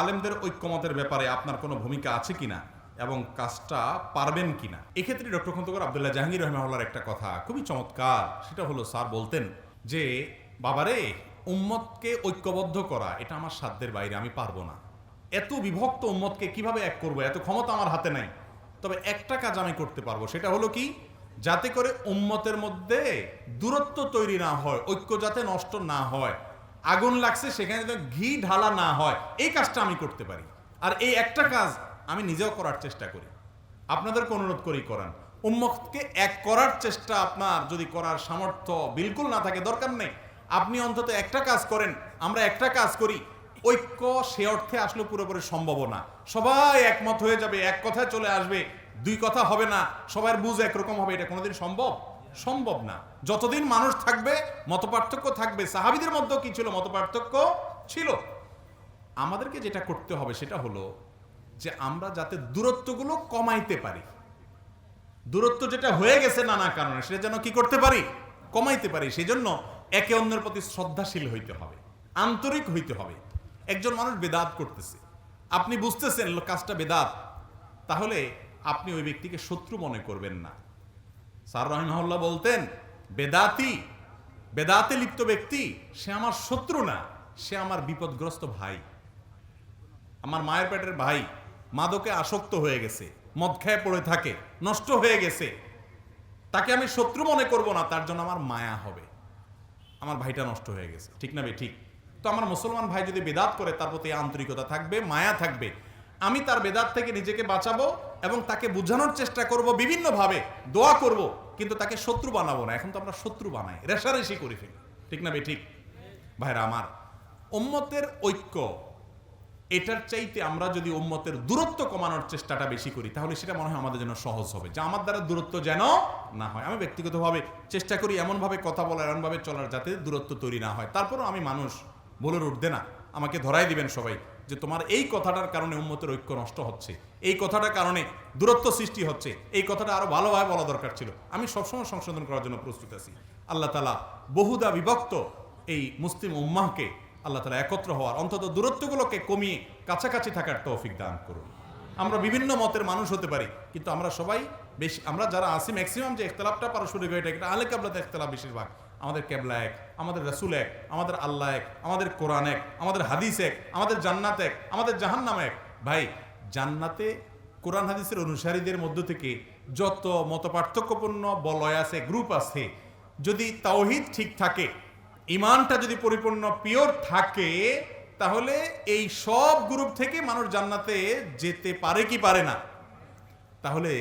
আলেমদের ঐক্যমতের ব্যাপারে আপনার কোনো ভূমিকা আছে কিনা এবং কাজটা পারবেন কিনা? এক্ষেত্রে ডক্টর খন্দকার আবদুল্লাহ জাহাঙ্গীর রহমাউল্লার একটা কথা খুবই চমৎকার। সেটা হলো, স্যার বলতেন যে, বাবারে, উম্মতকে ঐক্যবদ্ধ করা, এটা আমার সাধ্যের বাইরে, আমি পারব না। এত বিভক্ত উম্মতকে কীভাবে এক করব? এত ক্ষমতা আমার হাতে নাই। তবে একটা কাজ আমি করতে পারব, সেটা হলো কি, যাতে করে উম্মতের মধ্যে দূরত্ব তৈরি না হয়, ঐক্য যাতে নষ্ট না হয় আগুন লাগছে, সেখানে যেন ঘি ঢালা না হয়, এই কাজটা আমি করতে পারি। আর এই একটা কাজ আমি নিজেও করার চেষ্টা করি। আপনাদেরকে অনুরোধ করি, করান। উম্মতকে এক করার চেষ্টা আপনার যদি করার সামর্থ্য বিলকুল না থাকে, দরকার নেই। আপনি অন্তত একটা কাজ করেন, আমরা একটা কাজ করি, ঐক্য সে অর্থে আসলে পুরোপুরি সম্ভব না। সবাই একমত হয়ে যাবে, এক কথায় চলে আসবে, দুই কথা হবে না, সবার বুঝ একরকম হবে, এটা কোনোদিন সম্ভব? সম্ভব না। যতদিন মানুষ থাকবে, মতপার্থক্য থাকবে, সাহাবিদের মধ্যেও কি ছিল মতপার্থক্য? ছিল। আমাদেরকে যেটা করতে হবে সেটা হলো যে আমরা যাতে দূরত্বগুলো কমাইতে পারি। দূরত্ব যেটা হয়ে গেছে নানা কারণে, সেটা যেন কি করতে পারি? কমাইতে পারি। সেই জন্য একে অন্যের প্রতি শ্রদ্ধাশীল হইতে হবে, আন্তরিক হইতে হবে। একজন মানুষ বেদাত করতেছে। আপনি বুঝতেছেন কাজটা বেদাত। তাহলে আপনি ওই ব্যক্তিকে শত্রু মনে করবেন না। স্যার রহিমাহুল্লাহ বলতেন বেদাতি, বেদাতে লিপ্ত ব্যক্তি, সে আমার শত্রু না, সে আমার বিপদগ্রস্ত ভাই। আমার মায়ের পেটের ভাই মাদকে আসক্ত হয়ে গেছে, মদ খেয়ে পড়ে থাকে, নষ্ট হয়ে গেছে। তাকে আমি শত্রু মনে করব না, তার জন্য আমার মায়া হবে। আমার ভাইটা নষ্ট হয়ে গেছে, ঠিক না বে, ঠিক? তো আমার মুসলমান ভাই যদি বেদাত করে, তার প্রতি আন্তরিকতা থাকবে, মায়া থাকবে। আমি তার বেদাত থেকে নিজেকে বাঁচাবো এবং তাকে বোঝানোর চেষ্টা করব, বিভিন্নভাবে দোয়া করব। কিন্তু তাকে শত্রু বানাবো না। এখন তো আমরা শত্রু বানাই, রেশারেশি করে ফেলি। ঠিক না ঠিক ভাইরা আমার, উম্মতের ঐক্য, এটার চাইতে আমরা যদি উম্মতের দূরত্ব কমানোর চেষ্টাটা বেশি করি, তাহলে সেটা মনে হয় আমাদের জন্য সহজ হবে। যে আমার দ্বারা দূরত্ব যেন না হয়। আমি ব্যক্তিগতভাবে চেষ্টা করি এমনভাবে কথা বলার এমনভাবে চলার যাতে দূরত্ব তৈরি না হয়। তারপরও আমি মানুষ বলে উঠবে না। আমাকে ধরাই দিবেন সবাই। যে তোমার এই কথাটার কারণে উন্মতের ঐক্য নষ্ট হচ্ছে। এই কথাটার কারণে দূরত্ব সৃষ্টি হচ্ছে। এই কথাটা আরও ভালোভাবে বলা দরকার ছিল। আমি সবসময় সংশোধন করার জন্য প্রস্তুত আছি। আল্লাহ তালা বহুদা বিভক্ত এই মুসলিম উম্মাহকে আল্লাহ তালা একত্র হওয়ার, অন্তত দূরত্বগুলোকে কমিয়ে কাছাকাছি থাকার তৌফিক দান করুন। আমরা বিভিন্ন মতের মানুষ হতে পারি, কিন্তু আমরা সবাই বেশি, আমরা যারা আসি ম্যাক্সিমাম যে ইখতলাফটা পারস্পরিক হয়ে এটা আলে কাবলাতে ইখতলাফ বেশিরভাগ আমাদের কেবলা এক, আমাদের রাসুল এক, আমাদের আল্লাহ এক, আমাদের কোরআন এক, আমাদের হাদিস এক, আমাদের জান্নাত এক, আমাদের জাহান্নাম এক। ভাই, জান্নাতে কোরআন হাদিসের অনুসারীদের মধ্য থেকে যত মত পার্থক্যপূর্ণ বলয় আছে, গ্রুপ আছে, যদি তাওহিদ ঠিক থাকে ইমানটা যদি পরিপূর্ণ, পিওর থাকে, তাহলে এই সব গ্রুপ থেকে মানুষ জান্নাতে যেতে পারে কি পারে না? তাহলে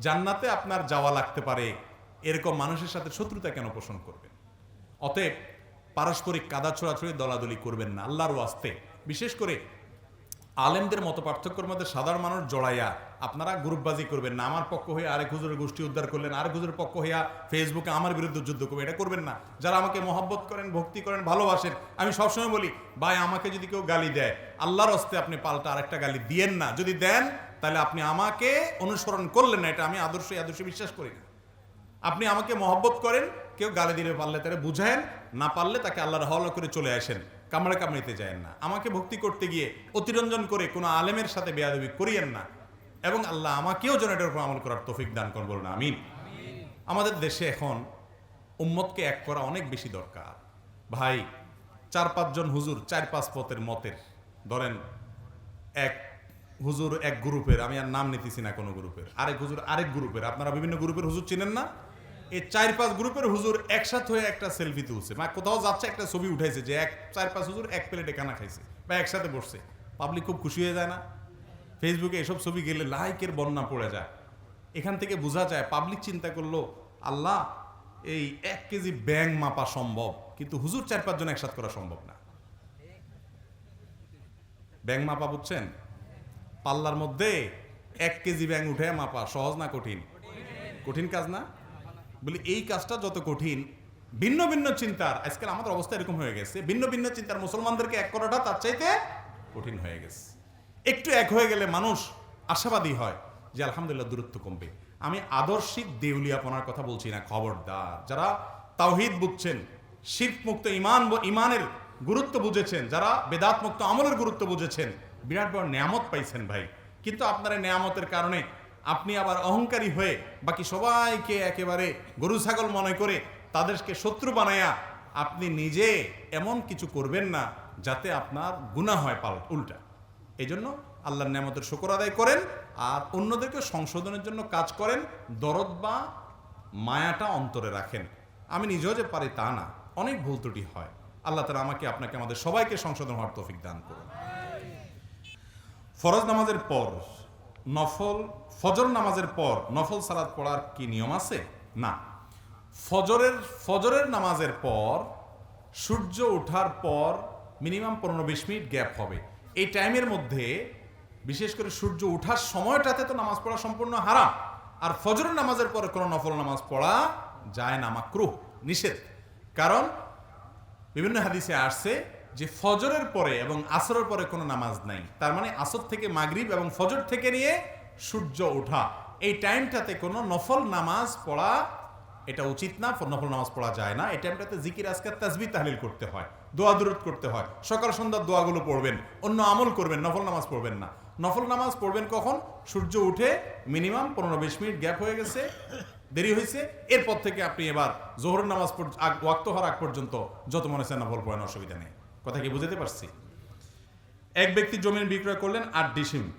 জান্নাতে আপনার যাওয়া লাগতে পারে। এরকম মানুষের সাথে শত্রুতা কেন পোষণ করবেন? অতএব পারস্পরিক কাদা ছোড়াছড়ি, দলাদলি করবেন না। আল্লাহর ওয়াস্তে। বিশেষ করে আলেমদের মতো পার্থক্যের মধ্যে সাধারণ মানুষ জড়াইয়া আপনারা গ্রুপবাজি করবেন না। আমার পক্ষ হয়ে আরেক হুজুরের গোষ্ঠী উদ্ধার করলেন, আরেক হুজুরের পক্ষ হইয়া ফেসবুকে আমার বিরুদ্ধে যুদ্ধ করবে এটা করবেন না। যারা আমাকে মহব্বত করেন, ভক্তি করেন, ভালোবাসেন, আমি সবসময় বলি, ভাই, আমাকে যদি কেউ গালি দেয়, আল্লাহর হস্তে আপনি পাল্টা আরেকটা গালি দিয়েন না। যদি দেন, তাহলে আপনি আমাকে অনুসরণ করলেন না। এটা আমি আদর্শ, আদর্শে বিশ্বাস করি না। আপনি আমাকে মহব্বত করেন কেউ গালি দিলে পারলে তারা বুঝায়েন, না পারলে তাকে আল্লাহর হওয়ালা করে চলে আসেন। কামড়ে কামড়িতে যায় না। আমাকে ভক্তি করতে গিয়ে অতিরঞ্জন করে কোনো আলেমের সাথে বেয়াদবি করিয়েন না। এবং আল্লাহ আমাকেও যেন এটার উপর আমল করার তৌফিক দান করব না আমিন। আমাদের দেশে এখন উম্মতকে এক করা অনেক বেশি দরকার। ভাই, চার পাঁচজন হুজুর চার পাঁচ পথের মতের। ধরেন, এক হুজুর এক গ্রুপের, আমি আর নাম নিতেছি না কোনো গ্রুপের। আরেক হুজুর আরেক গ্রুপের। আপনারা বিভিন্ন গ্রুপের হুজুর চিনেন না? এই চার পাঁচ গ্রুপের হুজুর একসাথে হয়ে একটা সেলফি তুলছে। মানে কোথাও যাচ্ছে, একটা ছবি উঠাইছে যে এক চার পাঁচ হুজুর এক প্লেটে কানা খাইছে বা একসাথে বসছে। পাবলিক খুব খুশি হয়ে যায় না। ফেসবুকে এসব ছবি গেলে লাইকের বন্যা পড়ে যায়। এখান থেকে বোঝা যায় পাবলিক চিন্তা করল, আল্লাহ, এই এক কেজি ব্যাং মাপা সম্ভব, কিন্তু হুজুর চার পাঁচজন একসাথ করা সম্ভব না। ব্যাং মাপা বুঝছেন? পাল্লার মধ্যে এক কেজি ব্যাং উঠে মাপা সহজ না কঠিন? কঠিন কাজ না? বলি, এই কাজটা যত কঠিন, ভিন্ন ভিন্ন চিন্তার, আজকাল আমাদের অবস্থা এরকম হয়ে গেছে, ভিন্ন ভিন্ন চিন্তার মুসলমানদেরকে এক করাটা তার চাইতে কঠিন হয়ে গেছে। একটু এক হয়ে গেলে মানুষ আশাবাদী হয় যে আলহামদুলিল্লাহ দূরত্ব কমবে। আমি আদর্শিক দেউলিয়াপনার কথা বলছি না, খবরদার। যারা তাওহিদ বুঝছেন শিখ মুক্ত ইমান ইমানের গুরুত্ব বুঝেছেন, যারা বেদাত মুক্ত আমলের গুরুত্ব বুঝেছেন, বিরাট বড় নিয়ামত পাইছেন ভাই। কিন্তু আপনার নিয়ামতের কারণে আপনি আবার অহংকারী হয়ে বাকি সবাইকে একেবারে গরু, ছাগল মনে করে তাদেরকে শত্রু বানায়া আপনি নিজে এমন কিছু করবেন না যাতে আপনার গুণা হয় পাল, উল্টা। এই জন্য আল্লাহর নেমতের শুকর আদায় করেন আর অন্যদেরকে সংশোধনের জন্য কাজ করেন, দরদ বা মায়াটা অন্তরে রাখেন। আমি নিজেও যে পারি তা না, অনেক ভুল ত্রুটি হয়। আল্লাহ তালা আমাকে, আপনাকে, আমাদের সবাইকে সংশোধন হওয়ার তৌফিক দান করুন। ফরজ নামাজের পর নফল, ফজর নামাজের পর নফল সালাদ পড়ার কি নিয়ম আছে? না। ফজরের ফজরের নামাজের পর, সূর্য ওঠার পর মিনিমাম পনেরো বিশ মিনিট গ্যাপ হবে। এই টাইমের মধ্যে বিশেষ করে সূর্য ওঠার সময়টাতে তো নামাজ পড়া সম্পূর্ণ হারাম। আর ফজরের নামাজের পরে কোনো নফল নামাজ পড়া যায় না নিষেধ। কারণ বিভিন্ন হাদিসে আসছে যে ফজরের পরে এবং আসরের পরে কোনো নামাজ নাই। তার মানে আসর থেকে মাগরিব এবং ফজর থেকে নিয়ে সূর্য ওঠা। এই টাইমটাতে কোনো নফল নামাজ পড়া এটা উচিত না নফল নামাজ পড়া যায় না। এই টাইমটাতে জিকির, আজকার তাজবি তাহলিল করতে হয়, দোয়া দূরত করতে হয়। সকাল, সন্ধ্যার দোয়াগুলো পড়বেন, অন্য আমল করবেন, নফল নামাজ পড়বেন না। নফল নামাজ পড়বেন কখন? সূর্য উঠে মিনিমাম পনেরো বিশ মিনিট গ্যাপ হয়ে গেছে, দেরি হয়েছে। এরপর থেকে আপনি এবার জোহর নামাজ ওয়াক্ত হওয়ার আগ পর্যন্ত যত মনে চায় নফল পড়েন, অসুবিধা নেই। কথা কি বুঝতে পারছি? এক ব্যক্তি জমি বিক্রয় করলেন আট ডিসিম।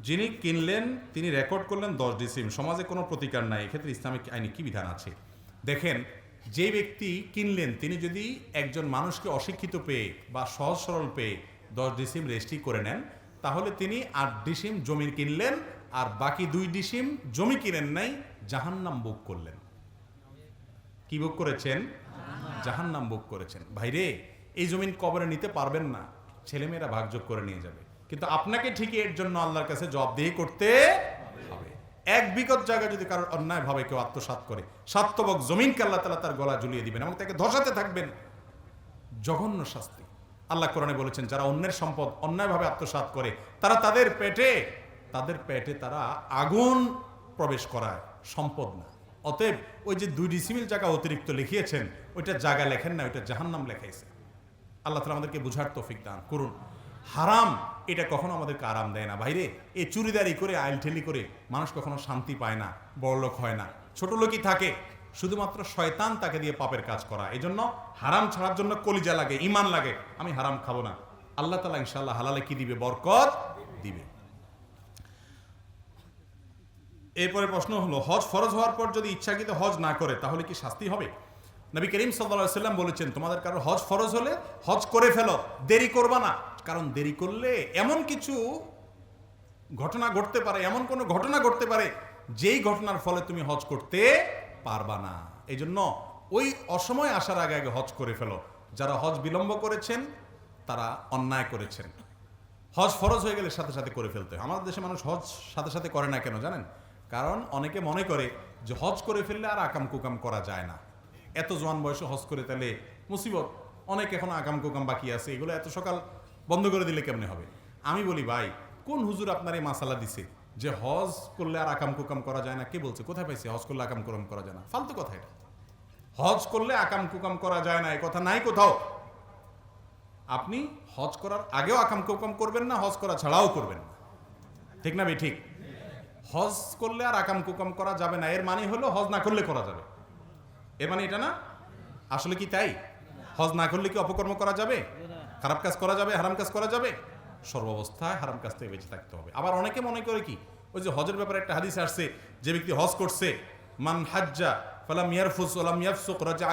যিনি কিনলেন, তিনি রেকর্ড করলেন দশ ডিসিম। সমাজে কোনো প্রতিকার নাই। এক্ষেত্রে ইসলামিক আইনে কি বিধান আছে? দেখেন যে ব্যক্তি কিনলেন, তিনি যদি একজন মানুষকে অশিক্ষিত পেয়ে বা সহজ সরল পেয়ে দশ ডিসিম রেজিস্ট্রি করে নেন, তাহলে তিনি আট ডিসিম জমি কিনলেন আর বাকি দুই ডিসিম জমি কিনেন নাই, জাহান্নাম বুক করলেন। কি বুক করেছেন? জাহান্নাম বুক করেছেন। ভাইরে এই জমিন কবরে নিতে পারবেন না। ছেলেমেয়েরা ভাগযোগ করে নিয়ে যাবে। কিন্তু আপনাকে ঠিকই এর জন্য আল্লাহর কাছে জবাবদিহি করতে হবে। এক বিগত জায়গা যদি কারোর অন্যায় ভাবে, কেউ আত্মসাৎ করে সাত্তবক জমিনকে আল্লাহ তালা তার গলা ঝুলিয়ে দিবেন এবং তাকে ধসাতে থাকবেন। জঘন্য শাস্তি। আল্লাহ কোরআনে বলেছেন, যারা অন্যের সম্পদ অন্যায়ভাবে আত্মসাৎ করে, তারা তাদের পেটে তাদের পেটে তারা আগুন প্রবেশ করায়, সম্পদ না। অতএব ওই যে দুই ডিসিমিল জায়গা অতিরিক্ত লিখিয়েছেন, ওইটা জায়গা লেখেন না, ওইটা জাহান্নাম লেখাইছে। আল্লাহ তালা আমাদেরকে বুঝার তৌফিক দান করুন। হারাম, এটা কখনো আমাদেরকে আরাম দেয় না। বাইরে এই চুরিদারি করে আইল ঠেলি করে মানুষ কখনো শান্তি পায় না, বড়লোক হয় না। ছোট লোকই থাকে, শুধুমাত্র শয়তান তাকে দিয়ে পাপের কাজ করা। এই জন্য হারাম ছাড়ার জন্য কলিজা লাগে ইমান লাগে। আমি হারাম খাব না। আল্লাহ তালা ইনশাল্লাহ হালালে কি দিবে? বরকত দিবে। এরপরে প্রশ্ন হলো, হজ ফরজ হওয়ার পর যদি ইচ্ছাকৃত হজ না করে, তাহলে কি শাস্তি হবে? নবী করিম সাল্লাহ সাল্লাম বলেছেন, তোমাদের কারও হজ ফরজ হলে হজ করে ফেলো, দেরি করবা না। কারণ দেরি করলে এমন কিছু ঘটনা ঘটতে পারে, এমন কোনো ঘটনা ঘটতে পারে, যেই ঘটনার ফলে তুমি হজ করতে পারবা না। এই জন্য ওই অসময় আসার আগে আগে হজ করে ফেলো। যারা হজ বিলম্ব করেছেন, তারা অন্যায় করেছেন। হজ ফরজ হয়ে গেলে সাথে সাথে করে ফেলতে হয়। আমাদের দেশে মানুষ হজ সাথে সাথে করে না কেন জানেন? কারণ অনেকে মনে করে যে হজ করে ফেললে আর আকাম কুকাম করা যায় না। এত জোয়ান বয়সে হজ করে তাহলে মুসিবত, অনেক এখন আকাম কুকাম বাকি আছে, এগুলো এত সকাল বন্ধ করে দিলে কেমনে হবে? আমি বলি, ভাই, কোন হুজুর আপনার এই মাসালা দিছে? যে হজ করলে আর আকাম কুকাম করা যায় না? কে বলছে? কোথায় পাইছে? হজ করলে আকাম কুকাম করা যায় না? ফালতু কথা এটা। হজ করলে আকাম কুকাম করা যায় না, এ কথা নাই কোথাও। আপনি হজ করার আগেও আকাম কুকাম করবেন না, হজ করা ছাড়াও করবেন না। ঠিক না ভাই? ঠিক। হজ করলে আর আকাম কুকাম করা যাবে না, এর মানে হলো হজ না করলে করা যাবে। এর মানে এটা না? আসলে কি তাই? হজ না করলে কি অপকর্ম করা যাবে? খারাপ কাজ করা যাবে, হারাম কাজ করা যাবে? সর্বাবস্থায় হারাম কাজ থেকে বেঁচে থাকতে হবে। আবার অনেকে মনে করে কি, ওই যে হজের ব্যাপারে একটা হাদিস আসছে, যে ব্যক্তি হজ করছে, মান হাজ্জা ফালাম ইয়ারফুস ওয়ালাম ইয়াফসুক রাজা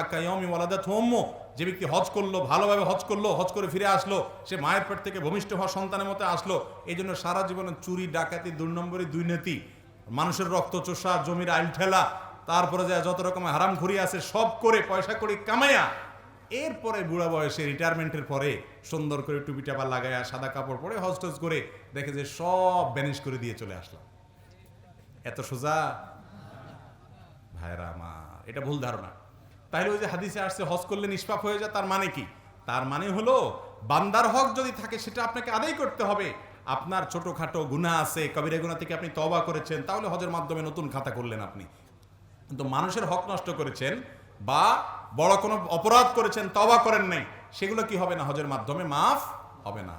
যে ব্যক্তি হজ করল, ভালোভাবে হজ করল, হজ করে ফিরে আসলো, সে মায়ের পেট থেকে ভূমিষ্ঠ হওয়া সন্তানের মতো আসলো, এই জন্য সারা জীবনে চুরি, ডাকাতি দুই নম্বরই দুর্নীতি মানুষের রক্ত চোষা জমির আইল ঠেলা তারপরে যা যত রকমের হারাম ঘুরি আছে, সব করে পয়সা করে কামাইয়া, এরপরে বুড়া বয়সে রিটায়ারমেন্টের পরে সুন্দর করে টুপি টাপা লাগায়া সাদা কাপড় পরে হজ টজ করে দেখে যে সব ব্যানিশ করে দিয়ে চলে আসলাম। এত সোজা? ভাইরা আমার, এটা ভুল ধারণা। তাহলে ওই যে হাদিসে আসছে, হজ করলে নিষ্পাপ হয়ে যায় তার মানে কি? তার মানে হলো, বান্দার হক যদি থাকে, সেটা আপনাকে আদায় করতে হবে। আপনার ছোটখাটো গুণা আছে, কবিরা গুণা থেকে আপনি তবা করেছেন, তাহলে হজের মাধ্যমে নতুন খাতা করলেন আপনি। কিন্তু মানুষের হক নষ্ট করেছেন বা বড় কোনো অপরাধ করেছেন তবা করেন নাই, সেগুলো কি হবে না? হজের মাধ্যমে মাফ হবে না।